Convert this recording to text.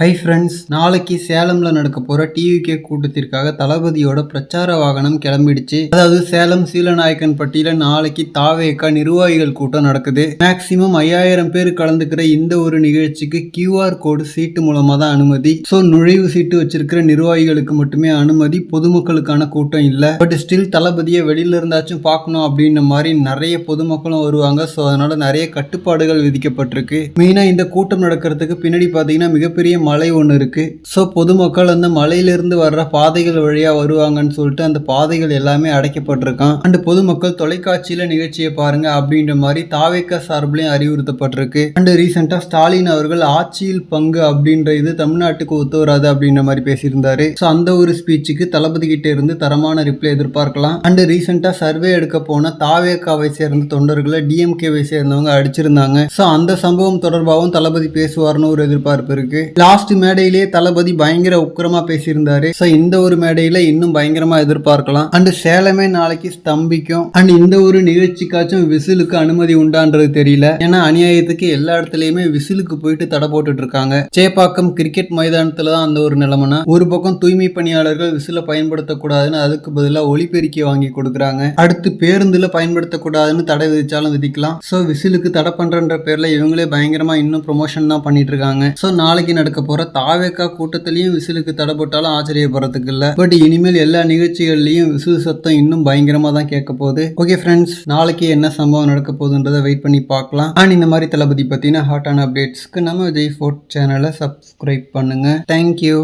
Hi friends நாளைக்கு சேலம்ல நடக்க போற டிவிகே கூட்டத்திற்காக தளபதியோட பிரச்சார வாகனம் கிளம்பிடுச்சு. அதாவது சேலம் சீலநாயக்கன் பட்டியல நாளைக்கு தாவேக்கா நிர்வாகிகள் கூட்டம் நடக்குது. மேக்சிமம் ஐயாயிரம் பேர் கலந்துக்கிற இந்த ஒரு நிகழ்ச்சிக்கு கியூஆர் கோடு சீட்டு மூலமா தான் அனுமதி. ஸோ நுழைவு சீட்டு வச்சிருக்கிற நிர்வாகிகளுக்கு மட்டுமே அனுமதி. பொதுமக்களுக்கான கூட்டம் இல்ல. பட் ஸ்டில் தளபதியை வெளியில இருந்தாச்சும் பார்க்கணும் அப்படின்ற மாதிரி நிறைய பொதுமக்களும் வருவாங்க. ஸோ அதனால நிறைய கட்டுப்பாடுகள் விதிக்கப்பட்டிருக்கு. மெயினா இந்த கூட்டம் நடக்கிறதுக்கு பின்னாடி பார்த்தீங்கன்னா மிகப்பெரிய மலை ஒன்று இருக்கு. ஸோ பொதுமக்கள் அந்த மலையிலிருந்து வர்ற பாதைகள் வழியா வருவாங்கன்னு சொல்லிட்டு அந்த பாதைகள் எல்லாமே அடைக்கப்பட்டிருக்கான். அண்ட் பொதுமக்கள் தொலைக்காட்சியில நிகழ்ச்சியை பாருங்க அப்படின்ற மாதிரி தாவேக்கா சார்பிலையும் அறிவுறுத்தப்பட்டிருக்கு. அண்ட் ரீசெண்டாக ஸ்டாலின் அவர்கள் ஆட்சியில் பங்கு அப்படின்ற இது தமிழ்நாட்டுக்கு ஒத்து வராது அப்படின்ற மாதிரி பேசியிருந்தாரு. ஸோ அந்த ஒரு ஸ்பீச்சுக்கு தளபதி கிட்ட இருந்து தரமான ரிப்ளை எதிர்பார்க்கலாம். அண்ட் ரீசெண்டாக சர்வே எடுக்க போன தாவேக்காவை சேர்ந்த தொண்டர்களை டிஎம்கேவை சேர்ந்தவங்க அடிச்சிருந்தாங்க. ஸோ அந்த சம்பவம் தொடர்பாகவும் தளபதி பேசுவார்னு ஒரு எதிர்பார்ப்பு இருக்கு. லாஸ்ட் மேடையிலேயே தளபதி பயங்கர உக்கிரமா பேசியிருந்தாரு. ஸோ இந்த ஒரு மேடையில இன்னும் பயங்கரமா எதிர்பார்க்கலாம். அண்ட் சேலமே நாளைக்கு ஸ்தம்பிக்கும். அண்ட் இந்த ஒரு நிகழ்ச்சிக்காச்சும் விசிலுக்கு அனுமதி உண்டான்றது தெரியல. ஏன்னா அநியாயத்துக்கு எல்லா இடத்துலயுமே விசிலுக்கு போயிட்டு தடை போட்டுட்டு இருக்காங்க சேப்பாக்கம் கிரிக்கெட் மைதானத்துல தான் அந்த ஒரு நிலைமைனா ஒரு பக்கம் தூய்மை பணியாளர்கள் விசில பயன்படுத்தக்கூடாதுன்னு அதுக்கு பதிலாக ஒளிபெருக்கி வாங்கி கொடுக்குறாங்க. அடுத்து பேருந்துல பயன்படுத்தக்கூடாதுன்னு தடை விதிச்சாலும் விதிக்கலாம். ஸோ விசிலுக்கு தடை பண்றன்ற பேர்ல இவங்களே பயங்கரமா இன்னும் ப்ரொமோஷன் தான் பண்ணிட்டு இருக்காங்க ஸோ நாளைக்கு நடக்க போற தாவேக்கா கூட்டத்திலையும் விசிலுக்கு தடை போட்டாலும் ஆச்சரியப்படுறதுக்கு இல்ல பட் இனிமேல் எல்லா நிகழ்ச்சிகள்லையும் விசில் சத்தம் இன்னும் பயங்கரமா தான் கேட்க போகுது. ஓகே ஃப்ரெண்ட்ஸ் நாளைக்கு என்ன சம்பவம் நடக்க போகுதுன்றதை வெயிட் பண்ணி பார்க்கலாம். அண்ட் இந்த மாதிரி தளபதி பத்தின ஹாட்டான அப்டேட்ஸ்க்கு நம்ம விஜய் ஃபோர்ட் சேனலை சப்ஸ்கிரைப் பண்ணுங்க. Thank you